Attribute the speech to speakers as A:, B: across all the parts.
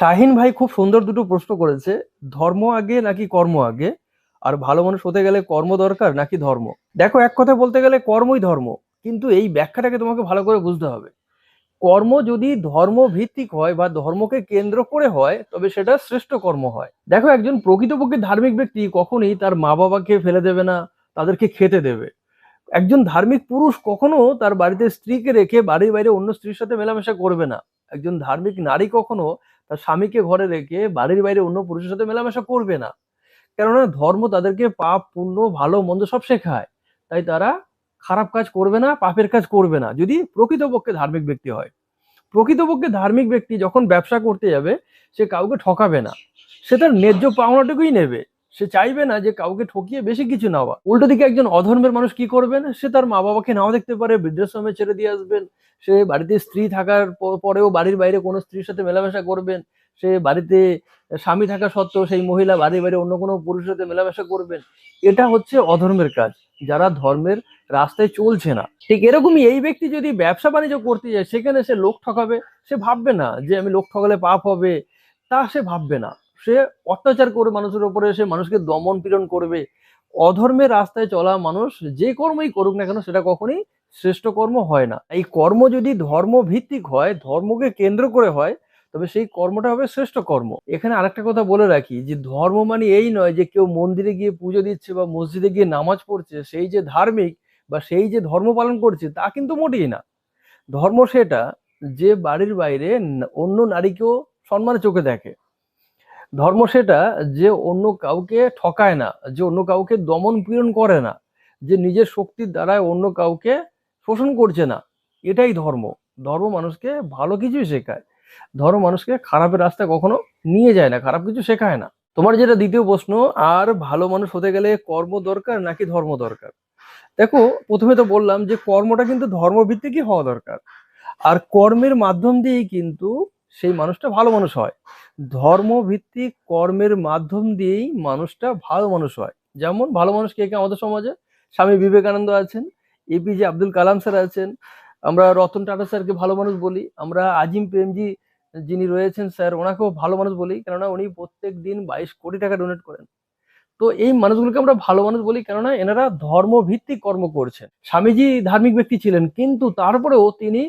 A: শাহিন ভাই খুব সুন্দর দুটো প্রশ্ন করেছে, ধর্ম আগে নাকি কর্ম আগে? আর ভালো মানুষ হতে গেলে কর্ম দরকার নাকি ধর্ম? দেখো, এক কথা বলতে গেলে কর্মই ধর্ম, কিন্তু এই ব্যাখ্যাটাকে তোমাকে ভালো করে বুঝতে হবে। কর্ম যদি ধর্ম ভিত্তিক হয় বা ধর্মকে কেন্দ্র করে হয়, তবে সেটা শ্রেষ্ঠ কর্ম হয়। দেখো, একজন প্রকৃতপক্ষে ধার্মিক ব্যক্তি কখনোই তার মা বাবাকে ফেলে দেবে না, তাদেরকে খেতে দেবে। একজন ধার্মিক পুরুষ কখনো তার বাড়িতে স্ত্রীকে রেখে বাড়ির বাইরে অন্য স্ত্রীর সাথে মেলামেশা করবে না। একজন ধার্মিক নারী কখনো তার স্বামীকে ঘরে রেখে বাড়ির বাইরে অন্য পুরুষের সাথে মেলামেশা করবে না। কেননা ধর্ম তাদেরকে পাপ, পুণ্য, ভালো, মন্দ সব শেখায়। তাই তারা খারাপ কাজ করবে না, পাপের কাজ করবে না, যদি প্রকৃতপক্ষে ধার্মিক ব্যক্তি হয়। প্রকৃতপক্ষে ধার্মিক ব্যক্তি যখন ব্যবসা করতে যাবে, সে কাউকে ঠকাবে না। সে তার ন্যায্য পাওনাটুকুই নেবে। সে চাইবে না যে কাউকে ঠকিয়ে বেশি কিছু নেওয়া। উল্টো দিকে একজন অধর্মের মানুষ কি করবেন? সে তার মা বাবাকে নাও দেখতে পারে, বৃদ্ধাশ্রমে ছেড়ে দিয়ে আসবেন। সে বাড়িতে স্ত্রী থাকার পরেও বাড়ির বাইরে কোনো স্ত্রীর সাথে মেলামেশা করবেন। সে বাড়িতে স্বামী থাকা সত্ত্বেও সেই মহিলা বাড়ির বাইরে অন্য কোনো পুরুষের সাথে মেলামেশা করবেন। এটা হচ্ছে অধর্মের কাজ। যারা ধর্মের রাস্তায় চলছে না। ঠিক এরকমই এই ব্যক্তি যদি ব্যবসা বাণিজ্য করতে যায়, সেখানে সে লোক ঠকাবে। সে ভাববে না যে আমি লোক ঠকালে পাপ হবে। তা সে ভাববে না। সে অত্যাচার করে মানুষের উপরে, সে মানুষকে দমন পীড়ন করবে। অধর্মের রাস্তায় চলা মানুষ যে কর্মই করুক না কেন, সেটা কখনোই শ্রেষ্ঠ কর্ম হয় না। এই কর্ম যদি ধর্ম ভিত্তিক হয়, ধর্মকে কেন্দ্র করে হয়, তবে সেই কর্মটা হবে শ্রেষ্ঠ কর্ম। এখানে আরেকটা কথা বলে রাখি, যে ধর্ম মানে এই নয় যে কেউ মন্দিরে গিয়ে পুজো দিচ্ছে বা মসজিদে গিয়ে নামাজ পড়ছে, সেই যে ধার্মিক বা সেই যে ধর্ম পালন করছে, তা কিন্তু মোটেই না। ধর্ম সেটা যে বাড়ির বাইরে অন্য নারীকেও সম্মানের চোখে দেখে। ধর্ম সেটা যে অন্য কাউকে ঠকায় না, যে অন্য কাউকে দমন পীড়ন করে না, যে নিজের শক্তির দ্বারায় অন্য কাউকে শোষণ করছে না, এটাই ধর্ম। ধর্ম মানুষকে ভালো কিছুই শেখায়। ধর্ম মানুষকে খারাপের রাস্তা কখনো নিয়ে যায় না, খারাপ কিছু শেখায় না। তোমার যেটা দ্বিতীয় প্রশ্ন, আর ভালো মানুষ হতে গেলে কর্ম দরকার নাকি ধর্ম দরকার? দেখো, প্রথমে তো বললাম যে কর্মটা কিন্তু ধর্মভিত্তিকই হওয়া দরকার। আর কর্মের মাধ্যম দিয়েই কিন্তু সেই মানুষটা ভালো মানুষ হয়। ধর্মভিত্তিক কর্মের মাধ্যম দিয়েই মানুষটা ভালো মানুষ হয়। যেমন ভালো মানুষ কে কে আমাদের সমাজে? স্বামী বিবেকানন্দ আছেন এপিজে আব্দুল কালাম স্যার আছেন, আমরা রতন টাটা স্যারকে ভালো মানুষ বলি, আমরা আজিম প্রেমজি যিনি রয়েছেন স্যার, ওনাকেও ভালো মানুষ বলি, কেননা উনি প্রত্যেক দিন বাইশ কোটি টাকা ডোনেট করেন। তো এই মানুষগুলোকে আমরা ভালো মানুষ বলি, কেননা এনারা ধর্মভিত্তিক কর্ম করছেন। স্বামীজি ধার্মিক ব্যক্তি ছিলেন, কিন্তু তারপরেও তিনি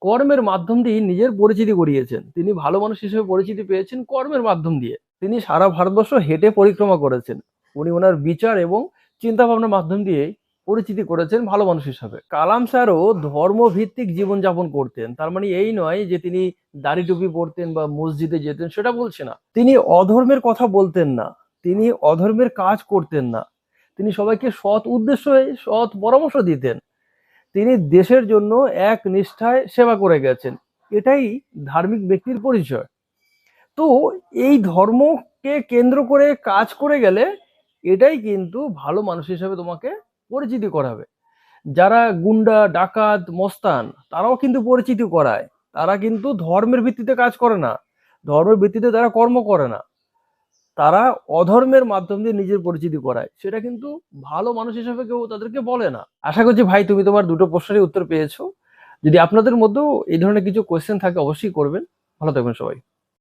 A: কর্মের মাধ্যম দিয়ে নিজের পরিচিতি করিয়েছেন। তিনি ভালো মানুষ হিসেবে পরিচিতি পেয়েছেন কর্মের মাধ্যম দিয়ে। তিনি সারা ভারতবর্ষ হেঁটে পরিক্রমা করেছেন। উনি ওনার বিচার এবং চিন্তা ভাবনার মাধ্যম দিয়ে পরিচিতি করেছেন ভালো মানুষ হিসাবে। কালাম স্যারও ধর্মভিত্তিক জীবনযাপন করতেন। তার মানে এই নয় যে তিনি দাড়ি টুপি পরতেন বা মসজিদে যেতেন, সেটা বলছে না। তিনি অধর্মের কথা বলতেন না। তিনি অধর্মের কাজ করতেন না। তিনি সবাইকে সৎ উদ্দেশ্যে, সৎ পরামর্শ দিতেন। তিনি দেশের জন্য এক নিষ্ঠায় সেবা করে গেছেন। এটাই ধার্মিক ব্যক্তির পরিচয়। তো এই ধর্মকে কেন্দ্র করে কাজ করে গেলে এটাই কিন্তু ভালো মানুষ হিসেবে তোমাকে পরিচিতি করাবে। যারা গুন্ডা, ডাকাত, মস্তান, তারাও কিন্তু পরিচিতি করায়। তারা কিন্তু ধর্মের ভিত্তিতে কাজ করে না। ধর্মের ভিত্তিতে তারা কর্ম করে না। তারা অধর্মের মাধ্যম দিয়ে নিজের পরিচিতি করায়। সেটা কিন্তু ভালো মানুষ হিসেবে কেউ তাদেরকে বলে না। আশা করছি ভাই, তুমি তোমার দুটো প্রশ্নেরই উত্তর পেয়েছ। যদি আপনাদের মধ্যেও এই ধরনের কিছু কোয়েশ্চেন থাকে, অবশ্যই করবেন। ভালো থাকবেন সবাই।